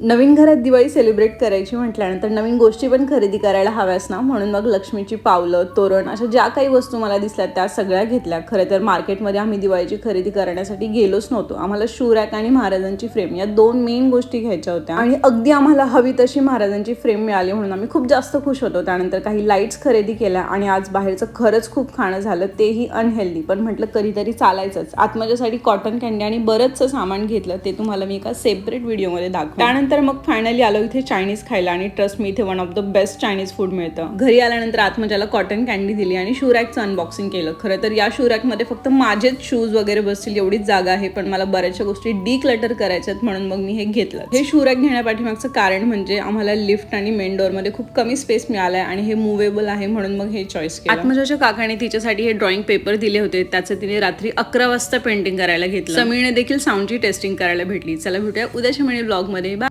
नवीन घरात दिवाळी सेलिब्रेट करायची म्हटल्यानंतर नवीन गोष्टी पण खरेदी करायला हव्यास ना? म्हणून मग लक्ष्मीची पावलं तोरण अशा ज्या काही वस्तू मला दिसल्या त्या सगळ्या घेतल्या. खरं तर मार्केटमध्ये आम्ही दिवाळीची खरेदी करण्यासाठी गेलोच नव्हतो. आम्हाला शूरॅक आणि महाराजांची फ्रेम या दोन मेन गोष्टी घ्यायच्या होत्या. आणि अगदी आम्हाला हवी तशी महाराजांची फ्रेम मिळाली म्हणून आम्ही खूप जास्त खुश होतो. त्यानंतर काही लाईट्स खरेदी केल्या आणि आज बाहेरचं खरंच खूप खाणं झालं तेही अनहेल्दी पण म्हटलं कधीतरी चालायचंच. आत्मजासाठी कॉटन कॅन्डी आणि बरंचसं सामान घेतलं ते तुम्हाला मी एका सेपरेट व्हिडिओमध्ये दाखव त्यानंतर मग फायनली आलो इथे चायनीज खायला आणि ट्रस्ट मी इथे one of the best Chinese food मिळतं. घरी आल्यानंतर आत्मजाला कॉटन कॅन्डी दिली आणि शूरॅकचं अनबॉक्सिंग केलं. खरं तर या शूरॅकमध्ये फक्त माझेच शूज वगैरे बसतील एवढीच जागा आहे पण मला बऱ्याचशा गोष्टी डी क्लटर करायच्यात म्हणून मग मी हे घेतलं. हे शूरॅक घेण्यापाठीमागचं कारण म्हणजे आम्हाला लिफ्ट आणि मेन डोअरमध्ये खूप कमी स्पेस मिळालाय आणि हे मुवेबल आहे म्हणून मग हे चॉईस केलं. आत्मजाच्या काकाने तिच्यासाठी हे ड्रॉइंग पेपर दिले होते त्याचं तिने रात्री अकरा वाजता पेंटिंग करायला घेतलं. समीरने देखील साऊंडची टेस्टिंग करायला भेटली. चला भेटूया उद्याच्या मिळेल ब्लॉगमध्ये बाय